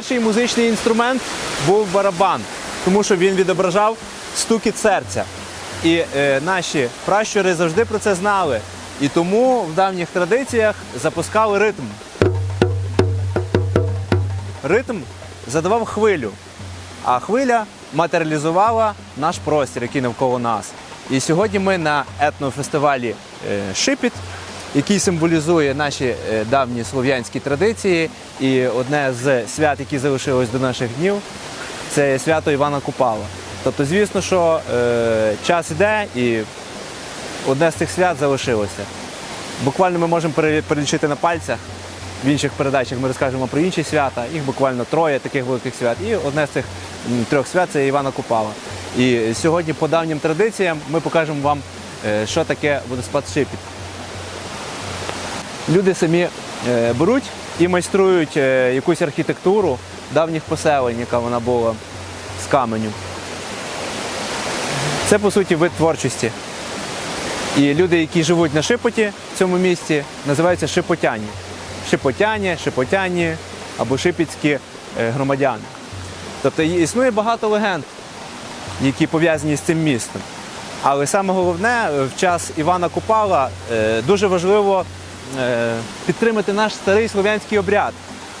Перший музичний інструмент був барабан, тому що він відображав стукіт серця. І е, наші пращури завжди про це знали. І тому в давніх традиціях запускали ритм. Ритм задавав хвилю, а хвиля матеріалізувала наш простір, який навколо нас. І сьогодні ми на етнофестивалі е, Шипіт, який символізує наші е, давні слов'янські традиції. І одне з свят, які залишилось до наших днів, це свято Івана Купала. Тобто, звісно, що е, час іде і одне з цих свят залишилося. Буквально ми можемо перелічити на пальцях. В інших передачах ми розкажемо про інші свята. Їх буквально троє таких великих свят. І одне з цих трьох свят це Івана Купала. І сьогодні, по давнім традиціям, ми покажемо вам, е, що таке водоспад Шипіт. Люди самі е, беруть і майструють е, якусь архітектуру давніх поселень, яка вона була з каменю. Це по суті вид творчості. І люди, які живуть на Шипоті в цьому місті, називаються шипотяні. Шипотяні, шипотяні або шипіцькі е, громадяни. Тобто існує багато легенд, які пов'язані з цим містом. Але саме головне, в час Івана Купала дуже важливо підтримати наш старий слов'янський обряд.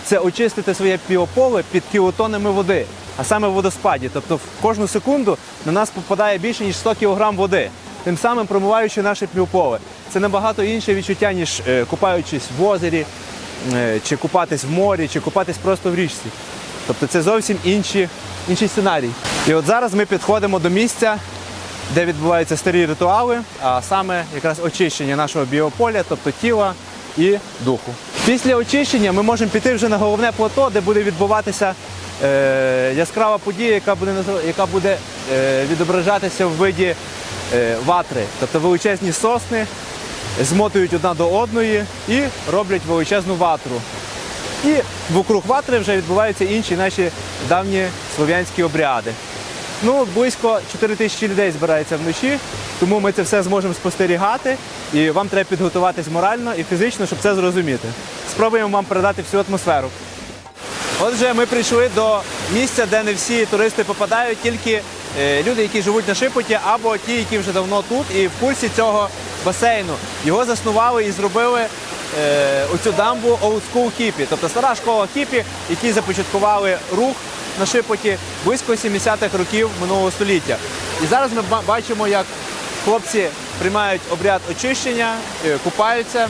Це очистити своє півополе під кілотонами води, а саме в водоспаді. Тобто в кожну секунду на нас попадає більше ніж 100 кг води, тим самим промиваючи наше півополе. Це набагато інше відчуття, ніж е, купаючись в озері, е, чи купатись в морі, чи купатись просто в річці. Тобто це зовсім інші, інший сценарій. І от зараз ми підходимо до місця, де відбуваються старі ритуали, а саме якраз очищення нашого біополя, тобто тіла і духу. Після очищення ми можемо піти вже на головне плато, де буде відбуватися е, яскрава подія, яка буде, яка буде е, відображатися в виді е, ватри, тобто величезні сосни змотують одна до одної і роблять величезну ватру. І вокруг ватри вже відбуваються інші наші давні слов'янські обряди. Ну, близько 4 тисячі людей збирається вночі, тому ми це все зможемо спостерігати, і вам треба підготуватись морально і фізично, щоб це зрозуміти. Спробуємо вам передати всю атмосферу. Отже, ми прийшли до місця, де не всі туристи попадають, тільки е, люди, які живуть на Шипоті, або ті, які вже давно тут і в курсі цього басейну. Його заснували і зробили е, оцю дамбу Old School Хіпі, тобто стара школа хіпі, які започаткували рух на Шипоті близько 70-х років минулого століття. І зараз ми бачимо, як хлопці приймають обряд очищення, е, купаються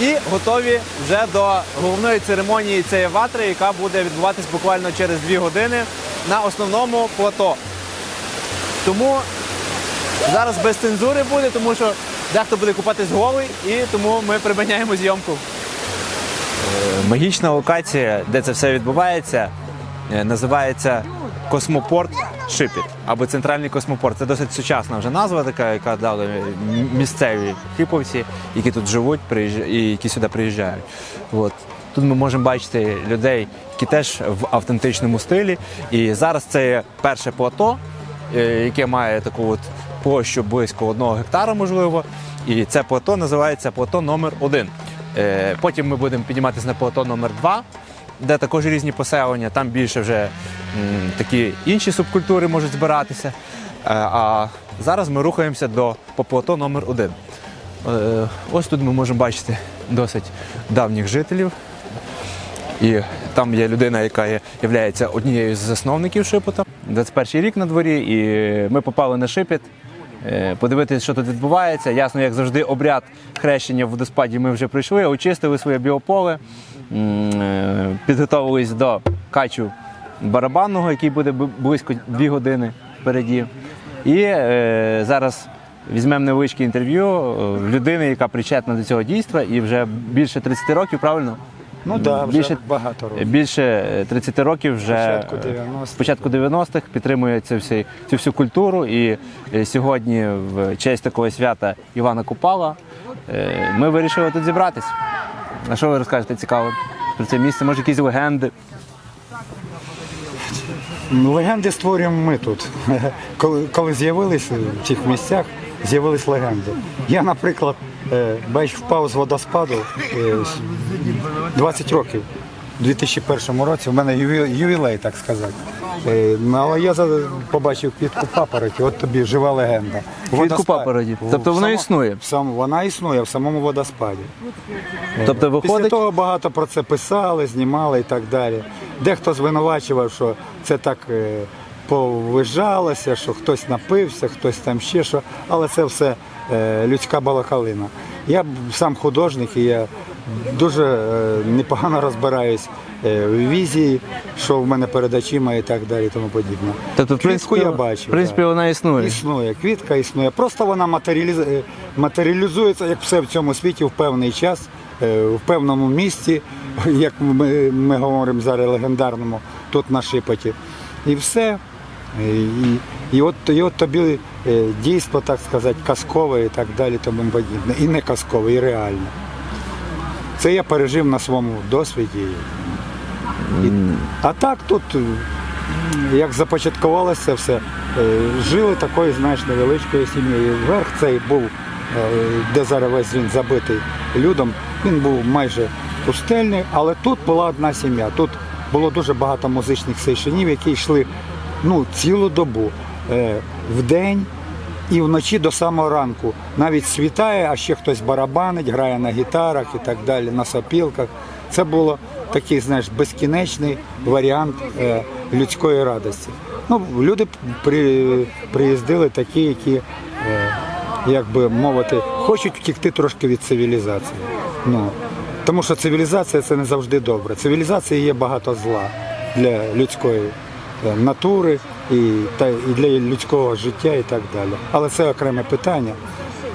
і готові вже до головної церемонії цієї ватри, яка буде відбуватись буквально через дві години на основному плато. Тому зараз без цензури буде, тому що дехто буде купатись голий, і тому ми припиняємо зйомку. Магічна локація, де це все відбувається, е, називається Космопорт Шипіт або Центральний космопорт. Це досить сучасна вже назва, така, яка дали місцеві хіповці, які тут живуть і які сюди приїжджають. От. Тут ми можемо бачити людей, які теж в автентичному стилі. І зараз це перше плато, е, яке має таку от площу близько одного гектара, можливо. І це плато називається плато номер 1 Е, Потім ми будемо підніматися на плато номер 2 де також різні поселення. Там більше вже м, такі інші субкультури можуть збиратися. Е, А зараз ми рухаємося до по плато номер 1 Е, Ось тут ми можемо бачити досить давніх жителів. І там є людина, яка є, являється однією з засновників Шипота. 21 рік на дворі, і ми попали на Шипіт. е, Подивитися, що тут відбувається. Ясно, як завжди, обряд хрещення в водоспаді ми вже пройшли, очистили своє біополе, підготовились до качу барабанного, який буде близько 2 години впереді. І е, зараз візьмемо невеличке інтерв'ю е, людини, яка причетна до цього дійства, і вже більше 30 років, правильно? Ну так, да, вже Більше- багато років. Більше е, 30 років вже Початку е, 90-х. 90-х підтримує цю, всі, цю всю культуру. І е, сьогодні, в честь такого свята Івана Купала, е, ми вирішили тут зібратись. А що ви розкажете цікаво про це місце? Може, якісь легенди? Ну, Легенди створюємо ми тут. Коли, коли з'явилися в цих місцях, з'явились легенди. Я, наприклад, е, бач, впав з водоспаду е, 20 років. у 2001 році. У мене юві- ювілей, так сказати. Е, ну, Але я за- побачив квітку папороті, от тобі жива легенда. Водоспад- папороті. Тобто в вона само- існує? в сам- вона існує в самому водоспаді. Тобто Після виходить, того багато про це писали, знімали і так далі. Дехто звинувачував, що це так е, повижалося, що хтось напився, хтось там ще що, але це все е, людська балакалина. Я б сам художник і я дуже е, непогано розбираюсь е, в візії, що в мене перед очима і так далі, і тому подібне. тобто, в Квітку я бачив. в принципі да. вона існує. Існує, квітка існує. Просто вона е, матеріалізується, як все в цьому світі, в певний час, в певному місці, як ми, ми говоримо зараз легендарному, тут на Шипоті. І все. І, і, от, і от тобі дійство, так сказати, казкове і так далі, тому подібне. І не казкове, і реальне. Це я пережив на своєму досвіді. І, а так тут, е, як започаткувалося все, е, жили такою, знаєш, невеличкою сім'єю. Верх цей був, е, де зараз весь він забитий людом, він був майже пустельний, але тут була одна сім'я. Тут було дуже багато музичних сейшинів, які йшли ну, цілу добу, в день і вночі до самого ранку. Навіть світає, а ще хтось барабанить, грає на гітарах і так далі, на сопілках. Це було такий, знаєш, безкінечний варіант е, людської радості. Ну, люди при, приїздили такі, які, е, як би мовити, хочуть втікти трошки від цивілізації. Ну, тому що цивілізація це не завжди добре. Цивілізація є багато зла для людської е, натури і, та, і для людського життя і так далі. Але це окреме питання.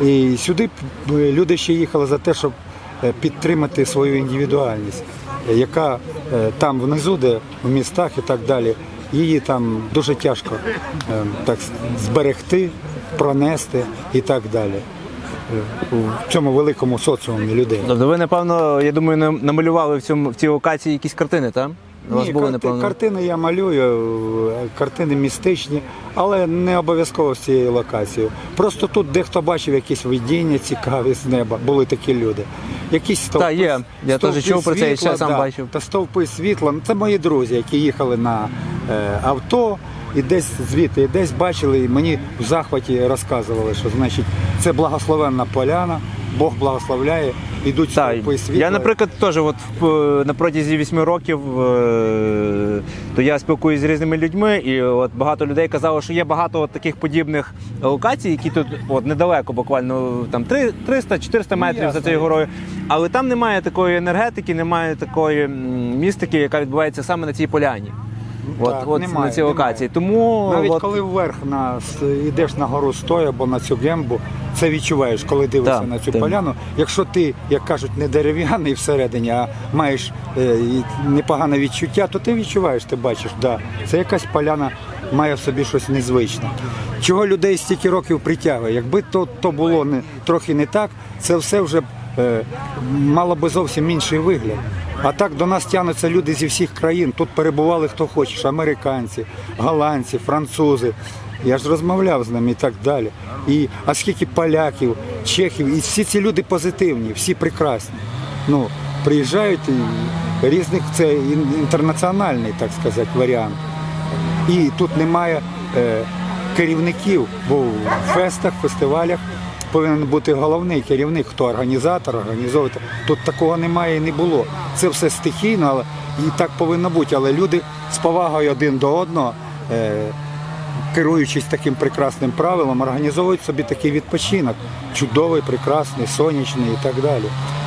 І сюди люди ще їхали за те, щоб е, підтримати свою індивідуальність, яка е, там внизу, де в містах і так далі, її там дуже тяжко е, так зберегти, пронести і так далі. В цьому великому соціумі людей. Тобто ви, напевно, я думаю, намалювали в цьому в цій локації якісь картини, так? У вас Ні, були, карти- напевно. картини я малюю, картини містичні, але не обов'язково з цією локацією. Просто тут дехто бачив якісь видіння цікаві з неба, були такі люди. Якісь стовпи, Та, є. Я стовпи теж чув про це ще світла, сам бачив. Та стовпи світла. Ну, Це мої друзі, які їхали на е, авто і десь звідти, і десь бачили, і мені в захваті розказували, що значить це благословенна поляна, Бог благословляє, ідуть Так, стовпи світла. я, наприклад, теж от в- на протязі вісьми років е, то я спілкуюся з різними людьми, і от багато людей казало, що є багато от таких подібних локацій, які тут от недалеко, буквально там три- 300-400 метрів за ясно. цією горою. Але там немає такої енергетики, немає такої м, містики, яка відбувається саме на цій поляні. От, Так, от немає, на цій локації. Тому Навіть от, коли вверх на йдеш на гору стоя або на цю гембу, це відчуваєш, коли дивишся Так, на цю так. поляну. Якщо ти, як кажуть, не дерев'яний всередині, а маєш е, непогане відчуття, то ти відчуваєш, ти бачиш, да, це якась поляна має в собі щось незвичне. Чого людей стільки років притягує? Якби то, то було не, трохи не так, це все вже е, мало би зовсім інший вигляд. А так до нас тягнуться люди зі всіх країн. Тут перебували хто хочеш, американці, голландці, французи. Я ж розмовляв з ними і так далі. І, а скільки поляків, чехів, і всі ці люди позитивні, всі прекрасні. Ну, приїжджають і різних, це інтернаціональний, так сказати, варіант. І тут немає е, керівників, бо в фестах, фестивалях повинен бути головний керівник, хто організатор, організовує. Тут такого немає і не було. Це все стихійно, але і так повинно бути. Але люди з повагою один до одного, е, керуючись таким прекрасним правилом, організовують собі такий відпочинок. Чудовий, прекрасний, сонячний і так далі.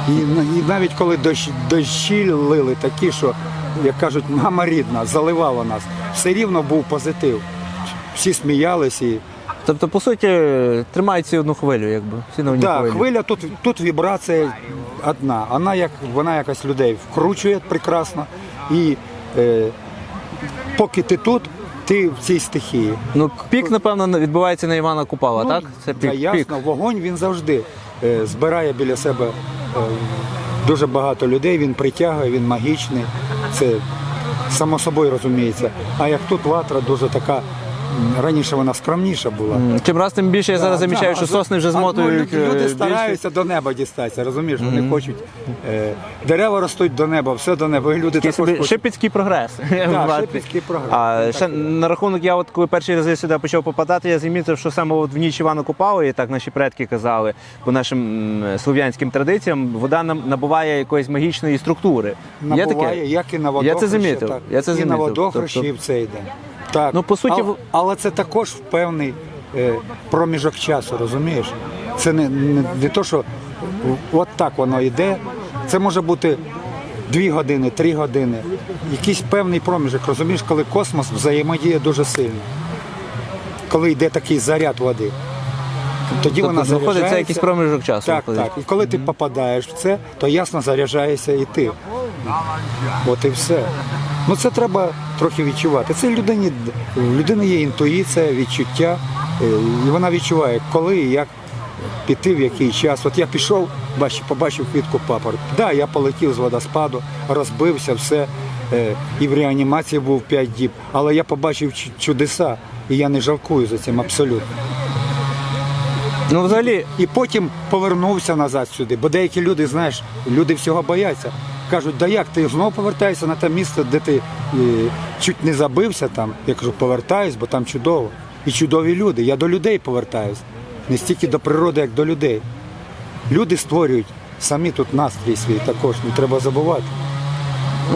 І, і навіть коли дощ, дощі лили такі, що, як кажуть, мама рідна, заливала нас, все рівно був позитив. Всі сміялись і тобто, по суті, тримають всі одну хвилю, якби. Всі на одній Так, хвилі. хвиля тут, тут вібрація одна. Вона як вона якось людей вкручує прекрасно. І е, поки ти тут, ти в цій стихії. Ну, пік, напевно, відбувається на Івана Купала, так? Це Та пік. Ну, ясно, пік. вогонь він завжди е, збирає біля себе е, дуже багато людей, він притягує, він магічний. Це само собою розуміється. А як тут ватра дуже така раніше вона скромніша була. Чим раз тим більше я зараз Да, замічаю, да, що сосни вже ну, змотують. люди, е, люди більше. стараються до неба дістатися, розумієш? Вони хочуть. Е, дерева ростуть до неба, все до неба. І люди також хочуть. Шипецький прогрес. Бачите. шипецький прогрес. А Так ще і є. на рахунок, я от коли перші рази сюди почав попадати, я замітив, що саме от в ніч Івана Купалої, так наші предки казали, по нашим слов'янським традиціям, вода набуває якоїсь магічної структури. Є таке? як і на Я водохрещі. це замітив, Так. я це і на водохрещі Тобто- в цей день. Так. Ну, по суті, але, але це також певний е, проміжок часу, розумієш? Це не, не, не то, що от так воно йде. Це може бути дві години, три години. Якийсь певний проміжок, розумієш, коли космос взаємодіє дуже сильно. Коли йде такий заряд води. Тоді вона Тобто, виходить, це якийсь проміжок часу. Так, виходить. так. І коли ти попадаєш в це, то ясно заряджаєшся і ти. От і все. Ну це треба трохи відчувати. Це людині, в людини є інтуїція, відчуття, е, і вона відчуває, коли і як піти, в який час. От я пішов, бачу, побачив квітку папороть. Так, да, я полетів з водоспаду, розбився, все. е, І в реанімації був 5 діб. Але я побачив чудеса, і я не жалкую за цим абсолютно. Ну, взагалі, І потім повернувся назад сюди. Бо деякі люди, знаєш, люди всього бояться. Кажуть, да як ти знову повертаєшся на те місце, де ти е, чуть не забився там. Я кажу, повертаюсь, бо там чудово. І чудові люди. Я до людей повертаюсь. Не стільки до природи, як до людей. Люди створюють самі тут настрій свій також, не треба забувати.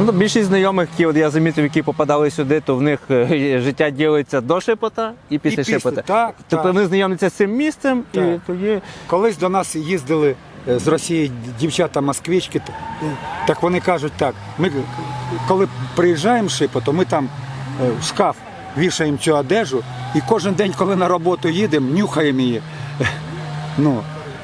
ну, більшість знайомих, які от я замітив, які попадали сюди, то в них е, життя ділиться до шепота і після після, шепота. так, тобто так. вони знайомляться з цим місцем і тоді. Колись до нас їздили з Росії дівчата москвички, так вони кажуть так, ми коли приїжджаємо Шипо, то ми там е, в шкаф вішаємо цю одежу і кожен день, коли на роботу їдемо, нюхаємо її. Ну,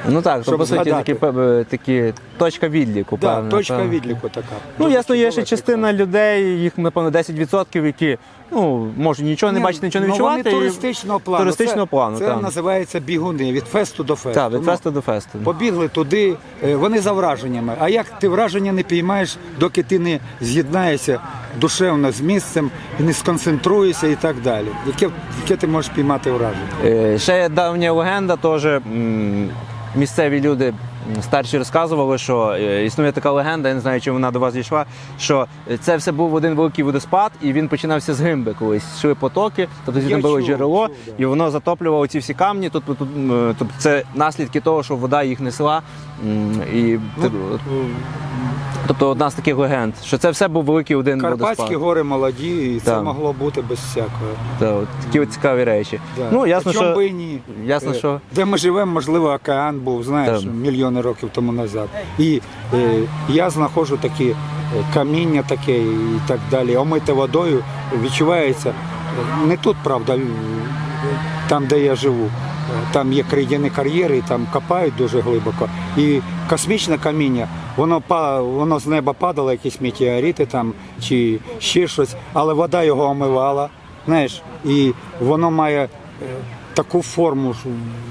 Ну так, то Щоб по суті згадати. такі, пе- такі точка відліку. да, певна, точка певна. відліку така. Ну, Дуже ясно, є чудова, ще частина людей, їх, напевно, 10%, які ну, можуть нічого не бачити, нічого не ну, відчувати. Вони і- туристичного плану. Туристичного це, плану, Це так. називається бігуни від фесту до фесту. Так, від Ну, фесту до фесту. Побігли туди, е, вони за враженнями. А як ти враження не піймаєш, доки ти не з'єднаєшся душевно з місцем і не сконцентруєшся і так далі. Яке, яке ти можеш піймати враження? Е, Ще є давня легенда, теж м, місцеві люди старші розказували, що е, існує така легенда, я не знаю, чи вона до вас дійшла, що е, це все був один великий водоспад, і він починався з гимби колись. Йшли потоки, тобто звідти було джерело, чув, да. і воно затоплювало ці всі камні. Тобто, тут, тут тобто це наслідки того, що вода їх несла. І, Ну, тобто одна з таких легенд, що це все був великий один Карпатські водоспад. гори молоді, і це Так. могло бути без всякого. Та, от, такі от цікаві речі. Да. Ну, ясно, що... би і ні? Ясно, Е, що Де ми живемо, можливо, океан був, знаєш, Так. мільйони років тому назад. І е, я знаходжу такі е, каміння таке і так далі, омите водою, відчувається. е, Не тут, правда, там, де я живу. Там є крейдяні кар'єри, і там копають дуже глибоко. І космічне каміння, воно воно з неба падало, якісь метеорити там чи ще щось, але вода його омивала. Знаєш, і воно має е, таку форму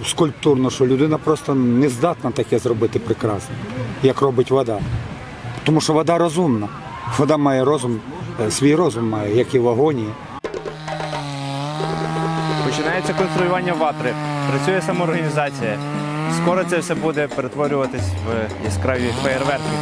скульптурну, що людина просто не здатна таке зробити прекрасно, як робить вода. Тому що вода розумна. Вода має розум, е, свій розум має, як і в вагоні. Починається конструювання ватри, працює самоорганізація. Скоро це все буде перетворюватись в яскраві феєрверки.